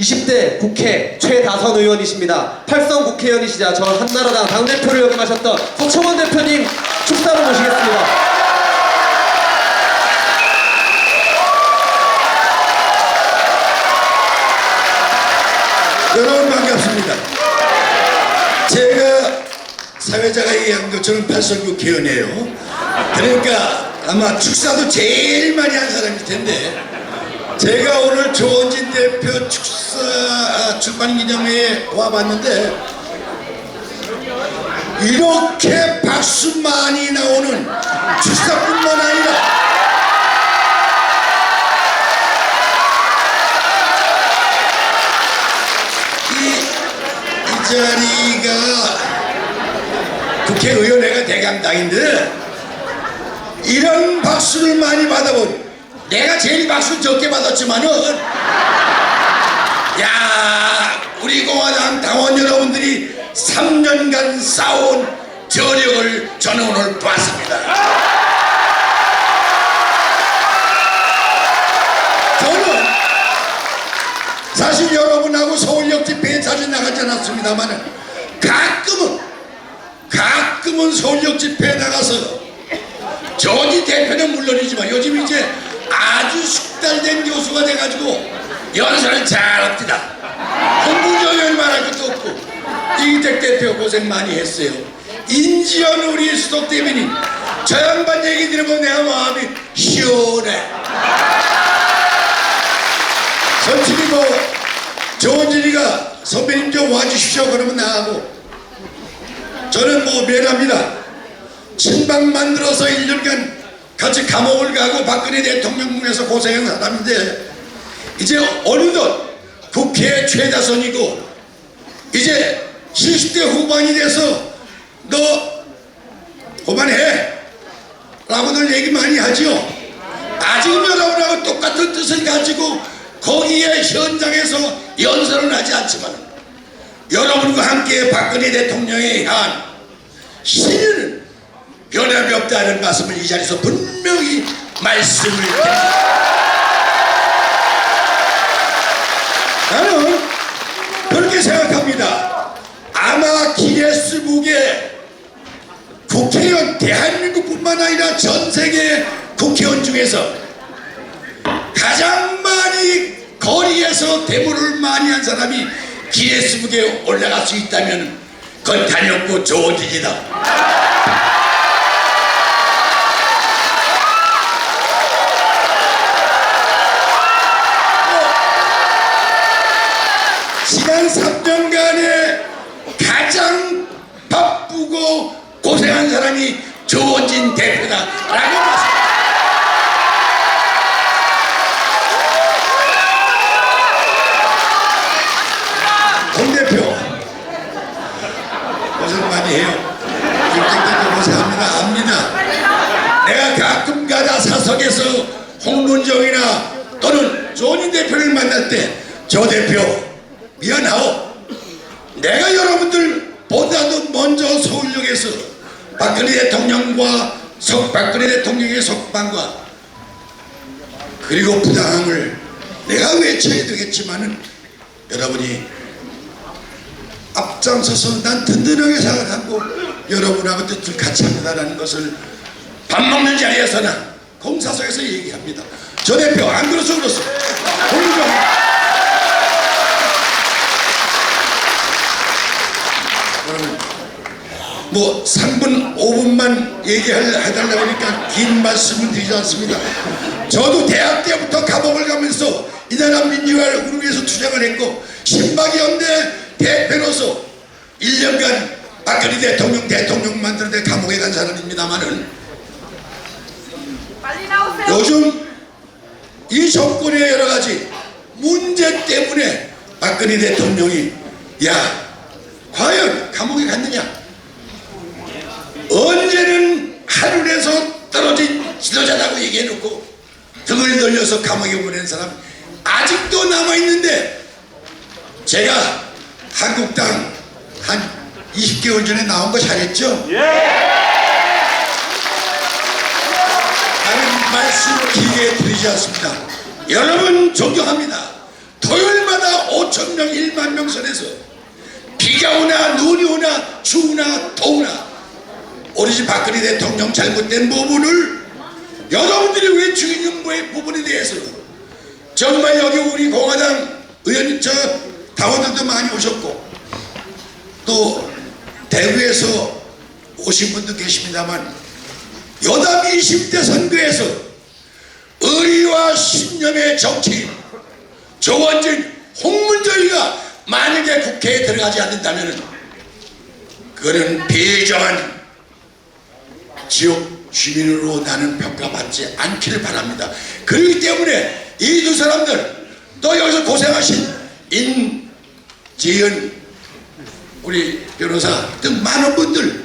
20대 국회 최다선 의원이십니다. 팔성 국회의원이시자 저 한나라당 당대표를 역임하셨던 서청원 대표님 축사로 모시겠습니다. 여러분 반갑습니다. 제가 사회자가 얘기한 것처럼 팔성국회의원이에요. 그러니까 아마 축사도 제일 많이 한 사람일 텐데 제가 오늘 조원진 대표 축사 아, 출판 기념회에 와봤는데 이렇게 박수 많이 나오는 축사뿐만 아니라 이, 이 자리가 국회의원회가 대감당인데 이런 박수를 많이 받아본 내가 제일 박수 적게 받았지만은 야 우리 공화당 당원 여러분들이 3년간 쌓아온 저력을 저는 오늘 봤습니다. 저는 사실 여러분하고 서울역 집회에 자주 나가지 않았습니다만 가끔은 가끔은 서울역 집회에 나가서 저지 대표는 물론이지만 요즘 이제 아주 숙달된 교수가 돼가지고 연설을 잘합니다. 홍보경을 말할 것도 없고 이기택 대표 고생 많이 했어요. 인지연 우리 수석 대변인 저 양반 얘기 들으면 내가 마음이 시원해. 솔직히 뭐 조원진이가 선배님 좀 와주십시오. 그러면 나하고. 저는 뭐 미안합니다. 친박 만들어서 1년간 같이 감옥을 가고 박근혜 대통령 문에서 고생한 사람인데 이제 어느덧 국회 최다선이고 이제 70대 후반이 돼서 너 그만해 라고들 얘기 많이 하지요. 아직 여러분하고 똑같은 뜻을 가지고 거기에 현장에서 연설은 하지 않지만 여러분과 함께 박근혜 대통령에 향한 신의는 변함이 없다는 말씀을 이 자리에서 분명히 말씀을 드립니다. 나는 그렇게 생각합니다. 아마 기네스북에 국회의원 대한민국뿐만 아니라 전 세계 국회의원 중에서 가장 많이 거리에서 데모를 많이 한 사람이 기네스북에 올라갈 수 있다면 그건 단연코 조원진이다. 지난 3년간에 가장 바쁘고 고생한 사람이 조원진 대표다라고 말씀. 공 대표 고생 많이 해요. 김대표 고생합니다. 압니다. 내가 가끔 가다 사석에서 홍문정이나 또는 조원진 대표를 만날 때조 대표 미안하오. 내가 여러분들 보다도 먼저 서울역에서 박근혜 대통령과 석 박근혜 대통령의 석방과 그리고 부당함을 내가 외쳐야 되겠지만은 여러분이 앞장서서 난 든든하게 생각하고 여러분하고 뜻을 같이 합니다라는 것을 밥 먹는 자리에서나 공사석에서 얘기합니다. 저 대표 안 그렇소. 공정. 그러면 뭐 3분 5분만 얘기해달라고 하니까 긴 말씀을 드리지 않습니다. 저도 대학 때부터 감옥을 가면서 이 나라 민주화를 위해서 투쟁을 했고 신박연대 대표로서 1년간 박근혜 대통령 대통령 만드는데 감옥에 간 사람입니다만은. 요즘 이 정권의 여러 가지 문제 때문에 박근혜 대통령이 야 과연 감옥에 갔느냐 언제는 하늘에서 떨어진 지도자라고 얘기해놓고 등을 돌려서 감옥에 보낸 사람 아직도 남아있는데 제가 한국당 한 20개월 전에 나온 거 잘했죠? 다른 말씀 길게 드리지 않습니다. 여러분 존경합니다. 토요일마다 5천 명, 1만 명 선에서 비가 오나 눈이 오나 추우나 더우나 우리 집 박근혜 대통령 잘못된 부분을 여러분들이 있는 부- 부분에 대해서 정말 여기 우리 공화당 의원 저 당원들도 많이 오셨고 또 대구에서 오신 분도 계십니다만 여담 20대 선거에서 의리와 신념의 정치인 조원진 홍문정이가 만약에 국회에 들어가지 않는다면 그는 비정한 지역 주민으로 나는 평가받지 않기를 바랍니다. 그렇기 때문에 이 두 사람들 또 여기서 고생하신 인지은 우리 변호사 등 많은 분들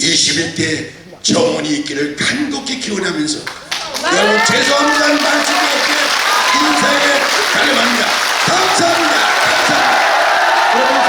21대 정원이 있기를 간곡히 기원하면서 여러분 죄송합니다는 말씀이 없게 인사에 가려합니다 감사합니다. 감사합니다.